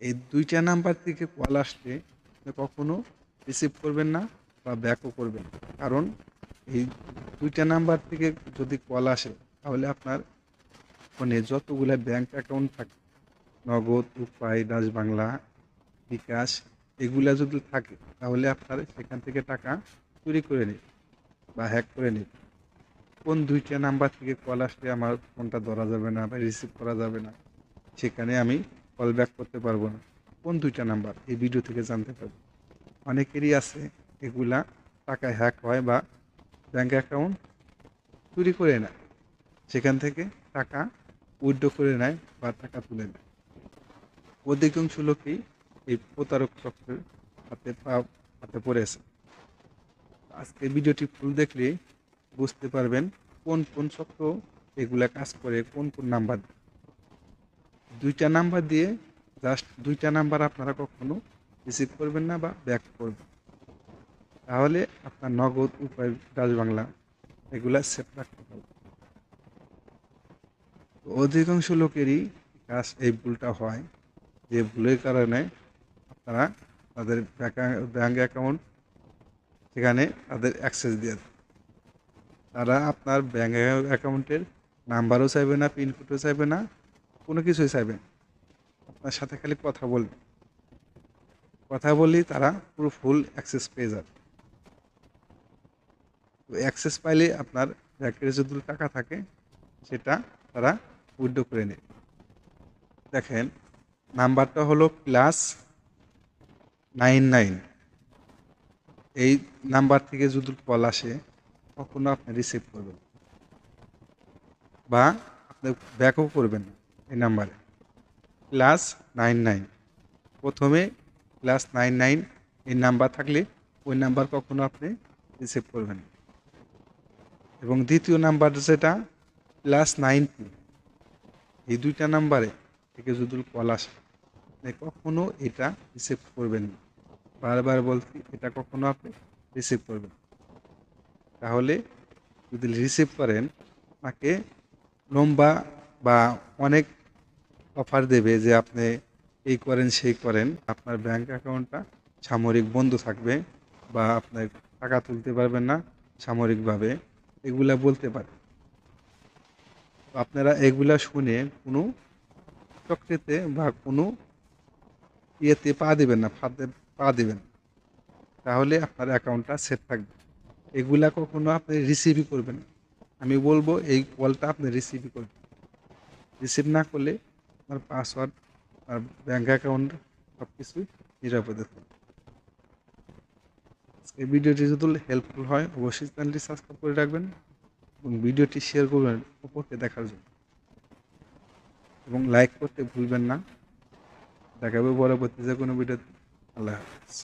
এই দুইটা নাম্বার থেকে কল আসলে কখনো রিসিভ করবেন না বা ব্যাকও করবেন। কারণ এই দুইটা নাম্বার থেকে যদি কল আসে, তাহলে আপনার ফোনে যতগুলো ব্যাংক অ্যাকাউন্ট থাকে, নগদ উপায় ডাচ বাংলা, বিকাশ, এগুলা যদি থাকে, তাহলে আপনার সেখান থেকে টাকা চুরি করে নেবে বা হ্যাক করে নেবে কোন দুইটা নাম্বার থেকে কল আসলে আমার ফোনটা ধরা যাবে না বা রিসিভ করা যাবে না, সেখানে আমি কল ব্যাক করতে পারব না। কোন দুইটা নাম্বার এই ভিডিও থেকে জানতে পারব। অনেকেরই আছে এগুলা টাকা হ্যাক হয় বা ব্যাঙ্ক অ্যাকাউন্ট চুরি করে নেয়। সেখান থেকে টাকা উইড্রো করে নেয় বা টাকা তুলে নেয়। অধিকাংশ লোকই এই প্রতারক চক্রের হাতে পা, হাতে পড়েছে আজকে ভিডিওটি ফুল দেখলে বুঝতে পারবেন কোন কোন চক্র এগুলা কাজ করে, কোন কোন নাম্বার দুইটা নাম্বার দিয়ে জাস্ট দুইটা নাম্বার আপনারা কখনো রিসিভ করবেন না বা ব্যাক করবেন। তাহলে আপনার নগদ উপায় ডাচ বাংলা এগুলা সেট রাখতে হবে। অধিকাংশ লোকেরই কাজ এই ভুলটা হয়। যে ভুলের কারণে আপনারা তাদের ব্যাঙ্ক অ্যাকাউন্ট সেখানে তাদের অ্যাক্সেস দিয়ে তারা আপনার ব্যাঙ্ক অ্যাকাউন্টের নাম্বারও চাইবে না পিনকোডও চাইবে না কোনো কিছুই চাইবে আপনার সাথে খালি কথা বলবে। কথা বললেই তারা পুরো ফুল অ্যাক্সেস পেয়ে যাবে। তো অ্যাক্সেস পাইলে আপনার ব্যাংকের যদি টাকা থাকে, সেটা তারা উইথড্র করে নেবে। দেখেন, নাম্বারটা হলো প্লাস নাইন নাইন এই নাম্বার থেকে যদি কল আসে, কখনো আপনি রিসিভ করবেন বা আপনি ব্যাকও করবেন না। এই নাম্বারে। Plus nine nine. প্রথমে প্লাস নাইন নাইন এই নাম্বার থাকলে ওই নাম্বার কখনো আপনি রিসিভ করবেন এবং দ্বিতীয় নাম্বার যেটা প্লাস নাইন টু। এই দুইটা নাম্বারে থেকে যদি কল আসে কখনো এটা রিসিভ করবেন না। বারবার বলছি, এটা কখনো আপনি রিসিভ করবেন তাহলে যদি রিসিভ করেন, তাকে লম্বা বা অনেক অফার দেবে যে আপনি এই করেন, সেই করেন। আপনার ব্যাংক অ্যাকাউন্টটা সামরিক বন্ধ থাকবে বা আপনার টাকা তুলতে পারবেন না সামরিকভাবে। এগুলা বলতে পারে। আপনারা এগুলা শুনে কোনো চক্রেতে বা কোনো ইয়েতে পা দেবেন না, ফাঁদে পা দেবেন তাহলে আপনার অ্যাকাউন্টটা সেট থাকবে। এগুলা কখনো আপনি রিসিভই করবেন। আমি বলব এই কলটা আপনি রিসিভই করবেন। রিসিভ না করলে আপনার পাসওয়ার্ড আর ব্যাঙ্ক অ্যাকাউন্ট সব কিছুই নিরাপদে থাকবে। এই ভিডিওটি যদি হেল্পফুল হয়, অবশ্যই চ্যানেলটি সাবস্ক্রাইব করে রাখবেন এবং ভিডিওটি শেয়ার করবেন অপরকে দেখার জন্য। এবং লাইক করতে ভুলবেন না। দেখাবে পরবর্তী যে কোনো ভিডিওতে আল্লাহ হাফিজ।